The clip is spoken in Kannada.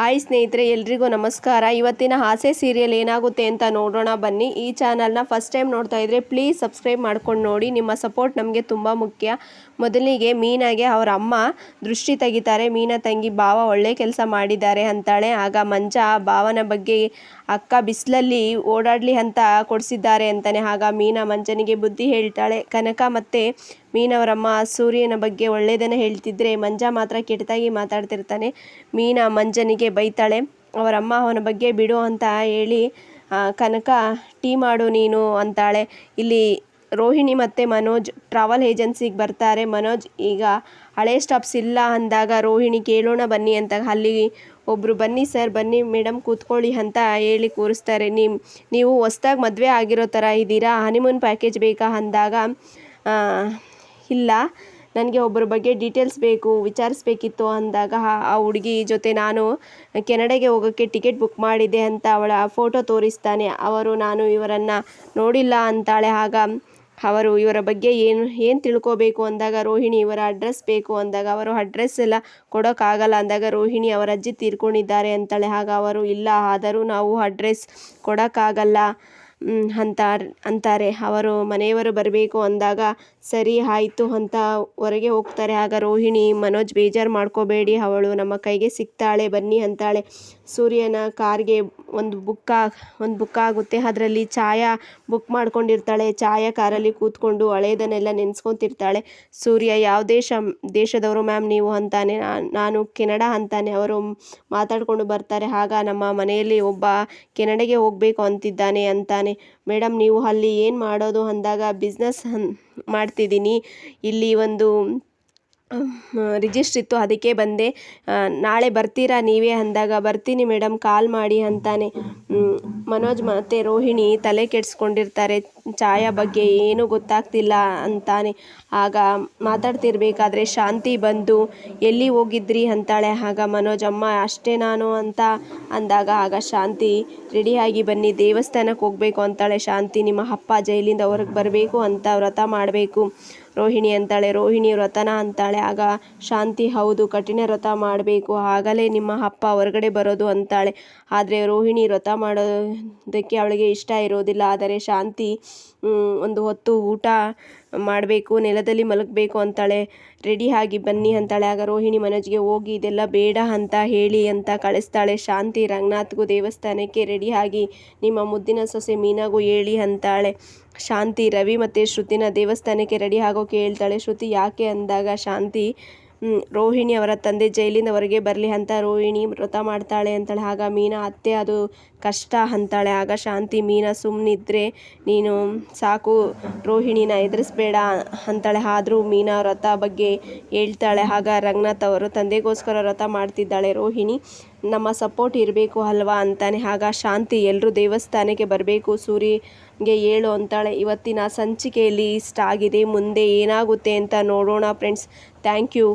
ಹಾಯ್ ಸ್ನೇಹಿತರೆ, ಎಲ್ರಿಗೂ ನಮಸ್ಕಾರ. ಇವತ್ತಿನ ಹಾಸೆ ಸೀರಿಯಲ್ ಏನಾಗುತ್ತೆ ಅಂತ ನೋಡೋಣ ಬನ್ನಿ. ಈ ಚಾನಲ್ನ ಫಸ್ಟ್ ಟೈಮ್ ನೋಡ್ತಾ ಇದ್ರೆ ಪ್ಲೀಸ್ ಸಬ್ಸ್ಕ್ರೈಬ್ ಮಾಡ್ಕೊಂಡು ನೋಡಿ. ನಿಮ್ಮ ಸಪೋರ್ಟ್ ನಮಗೆ ತುಂಬ ಮುಖ್ಯ. ಮೊದಲಿಗೆ ಮೀನಾಗೆ ಅವರ ಅಮ್ಮ ದೃಷ್ಟಿ ತೆಗಿತಾರೆ. ಮೀನಾ ತಂಗಿ ಭಾವ ಒಳ್ಳೆ ಕೆಲಸ ಮಾಡಿದ್ದಾರೆ ಅಂತಾಳೆ. ಆಗ ಮಂಜ ಭಾವನ ಬಗ್ಗೆ ಅಕ್ಕ ಬಿಸಿಲಲ್ಲಿ ಓಡಾಡಲಿ ಅಂತ ಕೊಡಿಸಿದ್ದಾರೆ ಅಂತಾನೆ. ಆಗ ಮೀನಾ ಮಂಜನಿಗೆ ಬುದ್ಧಿ ಹೇಳ್ತಾಳೆ. ಕನಕ ಮತ್ತು ಮೀನವರಮ್ಮ ಸೂರ್ಯನ ಬಗ್ಗೆ ಒಳ್ಳೆಯದನ್ನು ಹೇಳ್ತಿದ್ರೆ ಮಂಜ ಮಾತ್ರ ಕೆಟ್ಟದಾಗಿ ಮಾತಾಡ್ತಿರ್ತಾನೆ. ಮೀನ ಮಂಜನಿಗೆ ಬೈತಾಳೆ, ಅವರಮ್ಮ, ಅವನ ಬಗ್ಗೆ ಬಿಡು ಅಂತ ಹೇಳಿ ಕನಕ, ಟೀ ಮಾಡು ನೀನು ಅಂತಾಳೆ. ಇಲ್ಲಿ ರೋಹಿಣಿ ಮತ್ತು ಮನೋಜ್ ಟ್ರಾವೆಲ್ ಏಜೆನ್ಸಿಗೆ ಬರ್ತಾರೆ. ಮನೋಜ್, ಈಗ ಹಳೆ ಸ್ಟಾಪ್ಸ್ ಇಲ್ಲ ಅಂದಾಗ ರೋಹಿಣಿ ಕೇಳೋಣ ಬನ್ನಿ ಅಂತ, ಅಲ್ಲಿ ಒಬ್ಬರು ಬನ್ನಿ ಸರ್, ಬನ್ನಿ ಮೇಡಮ್ ಕೂತ್ಕೊಳ್ಳಿ ಅಂತ ಹೇಳಿ ಕೂರಿಸ್ತಾರೆ. ನಿಮ್ಮ ನೀವು ಹೊಸ್ದಾಗಿ ಮದುವೆ ಆಗಿರೋ ಥರ ಇದ್ದೀರಾ ಹನಿಮೂನ್ ಪ್ಯಾಕೇಜ್ ಬೇಕಾ? ಅಂದಾಗ ಇಲ್ಲ, ನನಗೆ ಒಬ್ಬರ ಬಗ್ಗೆ ಡೀಟೇಲ್ಸ್ ಬೇಕು, ವಿಚಾರಿಸ್ಬೇಕಿತ್ತು ಅಂದಾಗ ಆ- ಹುಡುಗಿ ಜೊತೆ ನಾನು ಕೆನಡೆಗೆ ಹೋಗೋಕ್ಕೆ ಟಿಕೆಟ್ ಬುಕ್ ಮಾಡಿದ್ದೆ ಅಂತ ಅವಳ ಫೋಟೋ ತೋರಿಸ್ತಾನೆ. ಅವರು, ನಾನು ಇವರನ್ನು ನೋಡಿಲ್ಲ ಅಂತಾಳೆ. ಆಗ ಅವರು, ಇವರ ಬಗ್ಗೆ ಏನು ಏನು ತಿಳ್ಕೋಬೇಕು? ಅಂದಾಗ, ರೋಹಿಣಿ, ಇವರ ಅಡ್ರೆಸ್ ಬೇಕು. ಅಂದಾಗ, ಅವರು ಅಡ್ರೆಸ್ ಎಲ್ಲ ಕೊಡೋಕ್ಕಾಗಲ್ಲ. ಅಂದಾಗ, ರೋಹಿಣಿ, ಅವರ ಅಜ್ಜಿ ತೀರ್ಕೊಂಡಿದ್ದಾರೆ ಅಂತಾಳೆ. ಆಗ ಅವರು, ಇಲ್ಲ, ಆದರೂ ನಾವು ಅಡ್ರೆಸ್ ಕೊಡೋಕ್ಕಾಗಲ್ಲ. ಅಂತಾರ್ ಅಂತಾರೆ. ಅವರು ಮನೆಯವರು ಬರಬೇಕು ಅಂದಾಗ ಸರಿ ಆಯಿತು ಅಂತ ಹೊರಗೆ ಹೋಗ್ತಾರೆ. ಆಗ ರೋಹಿಣಿ, ಮನೋಜ್ ಬೇಜಾರು ಮಾಡ್ಕೋಬೇಡಿ, ಅವಳು ನಮ್ಮ ಕೈಗೆ ಸಿಗ್ತಾಳೆ ಬನ್ನಿ ಅಂತಾಳೆ. ಸೂರ್ಯನ ಕಾರ್ಗೆ ಒಂದು ಬುಕ್ಕ ಒಂದು ಬುಕ್ ಆಗುತ್ತೆ. ಅದರಲ್ಲಿ ಛಾಯಾ ಬುಕ್ ಮಾಡ್ಕೊಂಡಿರ್ತಾಳೆ. ಛಾಯಾ ಕಾರಲ್ಲಿ ಕೂತ್ಕೊಂಡು ಹಳೆಯದನ್ನೆಲ್ಲ ನೆನೆಸ್ಕೊತಿರ್ತಾಳೆ. ಸೂರ್ಯ ಯಾವ ದೇಶ ದೇಶದವರು ಮ್ಯಾಮ್ ನೀವು ಅಂತಾನೆ. ನಾನು ಕೆನಡಾ ಅಂತಾನೆ. ಅವರು ಮಾತಾಡ್ಕೊಂಡು ಬರ್ತಾರೆ. ಆಗ ನಮ್ಮ ಮನೆಯಲ್ಲಿ ಒಬ್ಬ ಕೆನಡೆಗೆ ಹೋಗಬೇಕು ಅಂತಿದ್ದಾನೆ ಅಂತಾನೆ. ಮೇಡಮ್ ನೀವು ಅಲ್ಲಿ ಏನು ಮಾಡೋದು ಅಂದಾಗ ಬಿಸ್ನೆಸ್ ಮಾಡ್ತಿದ್ದೀನಿ. ಇಲ್ಲಿ ಒಂದು ರಿಜಿಸ್ಟ್ರ್ ಇತ್ತು. ಅದಕ್ಕೆ ಬಂದೆ. ನಾಳೆ ಬರ್ತೀರಾ? ನೀವೇ ಅಂದಾಗ, ಬರ್ತೀನಿ ಮೇಡಮ್ ಕಾಲ್ ಮಾಡಿ ಅಂತಾನೆ. ಮನೋಜ್ ಮತ್ತು ರೋಹಿಣಿ ತಲೆ ಕೆಡಿಸ್ಕೊಂಡಿರ್ತಾರೆ. ಛಾಯಾ ಬಗ್ಗೆ ಏನೂ ಗೊತ್ತಾಗ್ತಿಲ್ಲ ಅಂತಾನೆ. ಆಗ ಮಾತಾಡ್ತಿರ್ಬೇಕಾದ್ರೆ ಶಾಂತಿ ಬಂದು, ಎಲ್ಲಿ ಹೋಗಿದ್ರಿ ಅಂತಾಳೆ. ಆಗ ಮನೋಜ್, ಅಮ್ಮ, ಅಷ್ಟೇ ನಾನು ಅಂತ ಅಂದಾಗ, ಆಗ ಶಾಂತಿ ರೆಡಿಯಾಗಿ ಬನ್ನಿ, ದೇವಸ್ಥಾನಕ್ಕೆ ಹೋಗಬೇಕು ಅಂತಾಳೆ. ಶಾಂತಿ, ನಿಮ್ಮ ಅಪ್ಪ ಜೈಲಿಂದ ಹೊರಗೆ ಬರಬೇಕು ಅಂತ ವ್ರತ ಮಾಡಬೇಕು. ರೋಹಿಣಿ ಅಂತಾಳೆ. ರೋಹಿಣಿ ವ್ರತನ ಅಂತಾಳೆ. ಆಗ ಶಾಂತಿ ಹೌದು, ಕಠಿಣ ವ್ರತ ಮಾಡಬೇಕು. ಆಗಲೇ ನಿಮ್ಮ ಅಪ್ಪ ಹೊರಗಡೆ ಬರೋದು ಅಂತಾಳೆ. ಆದರೆ ರೋಹಿಣಿ ವ್ರತ ಮಾಡೋದಕ್ಕೆ ಅವಳಿಗೆ ಇಷ್ಟ ಇರೋದಿಲ್ಲ. ಆದರೆ ಶಾಂತಿ ಒಂದು ಹೊತ್ತು ಊಟ ಮಾಡಬೇಕು, ನೆಲದಲ್ಲಿ ಮಲಗಬೇಕು ಅಂತಾಳೆ. ರೆಡಿ ಆಗಿ ಬನ್ನಿ ಅಂತಾಳೆ. ಆಗ ರೋಹಿಣಿ ಮನೋಜ್ಗೆ ಹೋಗಿ, ಇದೆಲ್ಲ ಬೇಡ ಅಂತ ಹೇಳಿ ಅಂತ ಕಳಿಸ್ತಾಳೆ. ಶಾಂತಿ, ರಂಗನಾಥ್ಗೂ ದೇವಸ್ಥಾನಕ್ಕೆ ರೆಡಿ ಆಗಿ, ನಿಮ್ಮ ಮುದ್ದಿನ ಸೊಸೆ ಮೀನಾಗೂ ಹೇಳಿ ಅಂತಾಳೆ. ಶಾಂತಿ, ರವಿ ಮತ್ತು ಶ್ರುತಿನ ದೇವಸ್ಥಾನಕ್ಕೆ ರೆಡಿ ಆಗೋಕೆ ಹೇಳ್ತಾಳೆ. ಶ್ರುತಿ ಯಾಕೆ ಅಂದಾಗ, ಶಾಂತಿ ರೋಹಿಣಿ ಅವರ ತಂದೆ ಜೈಲಿಂದ ಹೊರಗೆ ಬರಲಿ ಅಂತ ರೋಹಿಣಿ ವ್ರತ ಮಾಡ್ತಾಳೆ ಅಂತಾಳೆ. ಆಗ ಮೀನಾ, ಅತ್ತೆ, ಅದು ಕಷ್ಟ ಅಂತಾಳೆ. ಆಗ ಶಾಂತಿ, ಮೀನಾ ಸುಮ್ಮನಿದ್ರೆ ನೀನು ಸಾಕು, ರೋಹಿಣಿನ ಎದುರಿಸ್ಬೇಡ ಅಂತಾಳೆ. ಆದರೂ ಮೀನಾ ವ್ರತ ಬಗ್ಗೆ ಹೇಳ್ತಾಳೆ. ಆಗ ರಂಗನಾಥ್ ಅವರು ತಂದೆಗೋಸ್ಕರ ವ್ರತ ಮಾಡ್ತಿದ್ದಾಳೆ. ರೋಹಿಣಿ ನಮ್ಮ ಸಪೋರ್ಟ್ ಇರಬೇಕು ಅಲ್ವಾ ಅಂತಾನೆ. ಆಗ ಶಾಂತಿ ಎಲ್ಲರೂ ದೇವಸ್ಥಾನಕ್ಕೆ ಬರಬೇಕು. ಸೂರಿಗೆ ಹೇಳು ಅಂತಾಳೆ. ಇವತ್ತಿನ ಸಂಚಿಕೆಯಲ್ಲಿ ಇಷ್ಟ ಆಗಿದೆ ಮುಂದೆ ಏನಾಗುತ್ತೆ ಅಂತ ನೋಡೋಣ ಫ್ರೆಂಡ್ಸ್. Thank you.